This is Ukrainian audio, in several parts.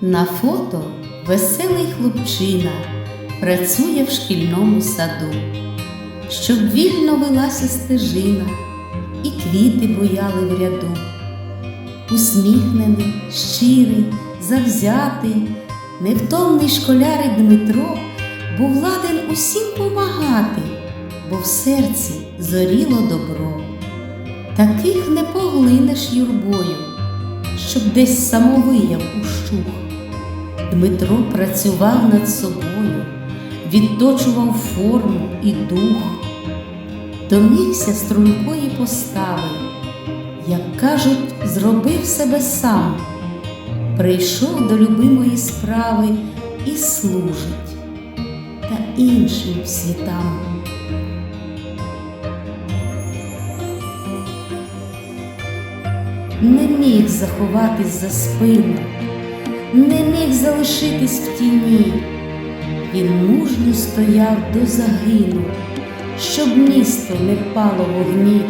На фото веселий хлопчина працює в шкільному саду, щоб вільно велася стежина, і квіти бояли в ряду. Усміхнений, щирий, завзятий, невтомний школярик Дмитро був ладен усім помагати, бо в серці зоріло добро. Таких не поглинеш юрбою, щоб десь самовияв ущух. Дмитро працював над собою, відточував форму і дух, домігся стрункої постави, як кажуть, зробив себе сам, прийшов до любимої справи і служить та іншим світам. Не міг заховатись за спину, не міг залишитись в тіні. Він мужньо стояв до загину, щоб місто не пало в огні,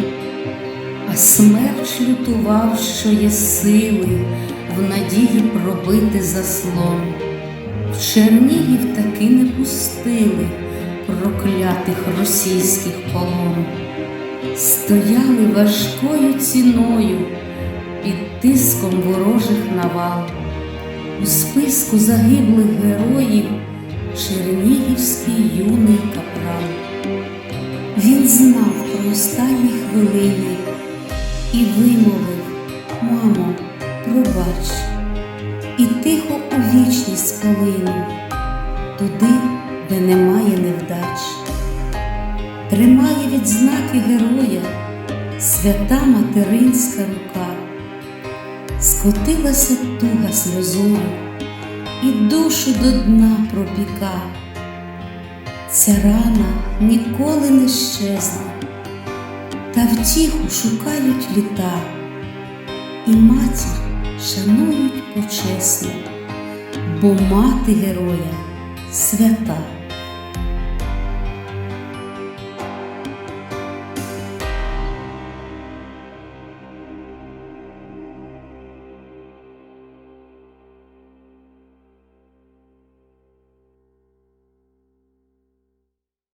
а смерть лютував, що є сили, в надії пробити заслон. В Чернігів таки не пустили проклятих російських полон. Стояли важкою ціною під тиском ворожих навал. У списку загиблих героїв Чернігівський юний капрал. Він знав про останні хвилини і вимовив, мамо, пробач, і тихо у вічність полинув, туди, де немає невдач. Тримає відзнаки героя свята материнська рука скотилася туга сльозою і душу до дна пропіка. Ця рана ніколи не щезне, та втіху шукають літа, і матір шанують почесно, бо мати героя свята.